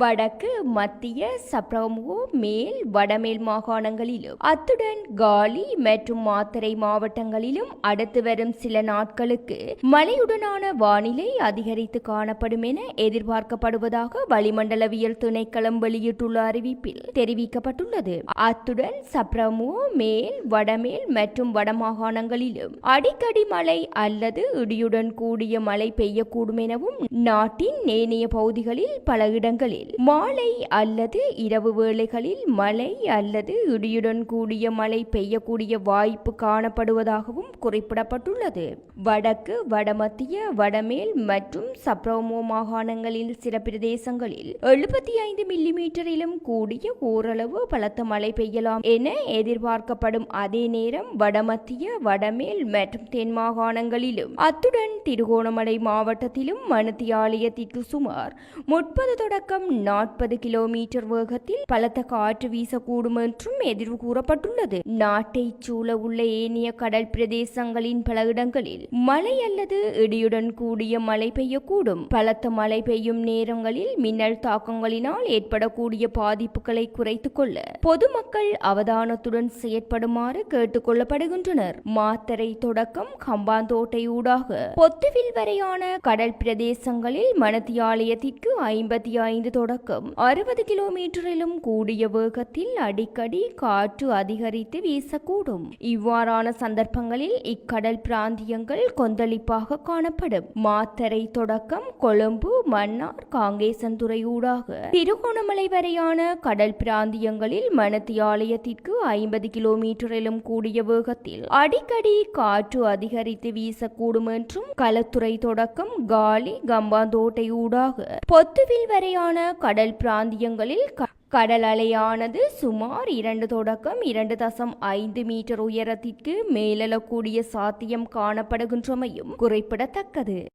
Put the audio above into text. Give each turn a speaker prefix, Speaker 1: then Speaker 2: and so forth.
Speaker 1: வடக்கு மத்திய சப்ரமோ மேல் வடமேல் மாகாணங்களிலும். அத்துடன் காலி மற்றும் மாத்தரை மாவட்டங்களிலும் அடுத்து வரும் சில நாட்களுக்கு மழையுடனான வானிலை அதிகரித்து காணப்படும் என எதிர்பார்க்கப்படுவதாக வளிமண்டலவியல் திணைக்களம் வெளியிட்டுள்ள அறிவிப்பில் தெரிவிக்கப்பட்டுள்ளது. அத்துடன் சப்ரமோ மேல் வடமேல் மற்றும் வடமாகாணங்களிலும் அடிக்கடி மழை அல்லது இடியுடன் கூடிய மழை பெய்யக்கூடும் எனவும் நாட்டின் ஏனைய பகுதிகளில் பல இடங்களில் மாலை அல்லது இரவு வேளைகளில் மழை அல்லது இடியுடன் கூடிய மழை பெய்யக்கூடிய வாய்ப்பு காணப்படுவதாகவும் குறிப்பிடப்பட்டுள்ளது. வடக்கு வடமத்திய வடமேல் மற்றும் சப்ரோமோ மாகாணங்களில் சில பிரதேசங்களில் எழுபத்தி ஐந்து மில்லிமீட்டரிலும் கூடிய ஓரளவு பலத்த மழை பெய்யலாம் என எதிர்பார்க்கப்படும் அதே நேரம் வடமத்திய வடமேல் மற்றும் தென் மாகாணங்களிலும் அத்துடன் திருகோணமலை மாவட்டத்திலும் மணத்தியாலயத்திற்கு சுமார் முப்பது தொடக்கம் நாற்பது கிலோமீட்டர் வேகத்தில் பலத்த காற்று வீசக்கூடும் என்றும் எதிர்வு கூறப்பட்டுள்ளது. நாட்டை சூழ உள்ள ஏனைய கடல் பிரதேசங்களின் பல இடங்களில் மழை அல்லது இடியுடன் கூடிய மழை பெய்யக்கூடும். பலத்த மழை பெய்யும் நேரங்களில் மின்னல் தாக்கங்களினால் ஏற்படக்கூடிய பாதிப்புகளை குறைத்துக் கொள்ள பொதுமக்கள் அவதானத்துடன் செயற்படுமாறு கேட்டுக் கொள்ளப்படுகின்றனர். மாத்தரை தொடக்கம் கம்பாந்தோட்டை ஊடாக பொத்துவில் வரையான கடல் பிரதேசங்களில் மணத்தியாலயத்திற்கு ஐம்பத்தி ஐந்து தொடக்கம். அறுபது கிலோமீட்டரிலும் கூடிய வேகத்தில் அடிக்கடி காற்று அதிகரித்து வீசக்கூடும். இவ்வாறான சந்தர்ப்பங்களில் இக்கடல் பிராந்தியங்கள் கொந்தளிப்பாக காணப்படும். மாத்தரை தொடக்கம் கொழும்பு மன்னார் காங்கேசன்துறை ஊடாக திருகோணமலை வரையான கடல் பிராந்தியங்களில் மணத்தியாலயத்திற்கு ஐம்பது கிலோமீட்டரிலும் கூடிய வேகத்தில் அடிக்கடி காற்று அதிகரித்து வீசக்கூடும் என்றும் களத்துறை தொடக்கம் காலி கம்பாந்தோட்டை ஊடாக. பொத்துவில் வரையான கடல் பிராந்தியங்களில் க- கடல் அலையானது சுமார் இரண்டு தொடக்கம் இரண்டு தசம் ஐந்து மீட்டர் உயரத்திற்கு மேலெழக்கூடிய சாத்தியம் காணப்படுகின்றமையும் குறிப்பிடத்தக்கது.